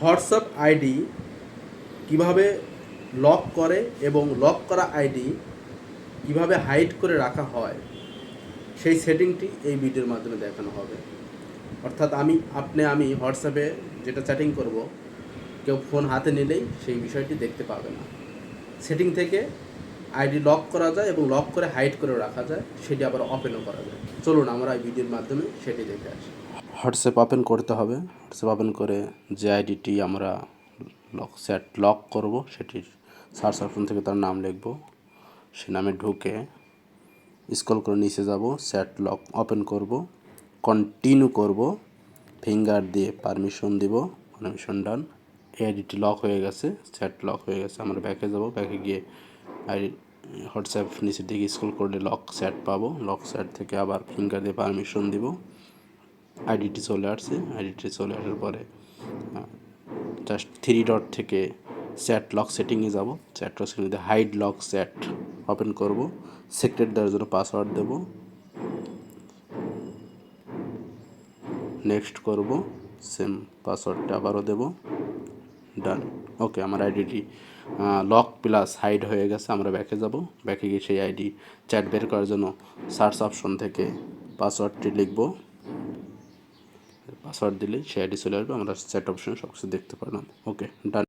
WhatsApp ID কীভাবে lock করে এবং লক করা আইডি কীভাবে হাইড করে রাখা হয়, সেই সেটিংটি এই ভিডিওর মাধ্যমে দেখানো হবে। অর্থাৎ আমি, আপনি, আমি হোয়াটসঅ্যাপে যেটা চ্যাটিং করব, কেউ ফোন হাতে নিলেই সেই বিষয়টি দেখতে পাবে না। সেটিং থেকে আইডি লক করা যায় এবং লক করে হাইড করে রাখা যায়, সেটি আবার ওপেনও করা যায়। চলুন আমরা এই ভিডিওর মাধ্যমে সেটি দেখে আসি। হোয়াটসঅ্যাপ ওপেন করতে হবে। হোয়াটসঅ্যাপ ওপেন করে যে আইডিটি আমরা লক সেট লক করব, সেটির সার্চ অপশন থেকে তার নাম লিখব। সে নামে ঢুকে স্ক্রল করে নিচে যাব সেট লক ওপেন করব কন্টিনিউ করব ফিঙ্গার দিয়ে পারমিশন দিব পারমিশন ডান আইডিটি লক হয়ে গেছে সেট লক হয়ে গেছে, আমরা ব্যাকে যাব ব্যাকে গিয়ে আইডি হোয়াটসঅ্যাপ নিচের দিকে স্ক্রল করলে লক স্যাট পাবো। লক স্যাট থেকে আবার ফিঙ্গার দিয়ে পারমিশন দিব। আইডিটি চলে আসছে। আইডিটি চলে আসার পরে জাস্ট থ্রি ডট থেকে স্যাট লক সেটিংয়ে যাব। চ্যাট লক সেটিংয়ে হাইড লক স্যাট ওপেন করব। সিক্রেট দেওয়ার জন্য পাসওয়ার্ড দেব। নেক্সট করব। সেম পাসওয়ার্ডটা আবারও দেব। ডান ওকে, আমার আইডিটি লক প্লাস হাইড হয়ে গেছে, আমরা ব্যাকে যাব। ব্যাকে গিয়ে সেই আইডি চ্যাট বের করার জন্য সার্চ অপশন থেকে পাসওয়ার্ডটি লিখব। পাসওয়ার্ড দিলে সেই আইডি চলে আসবে, আমরা চ্যাট অপশনে সব কিছু দেখতে পারলাম। ওকে ডান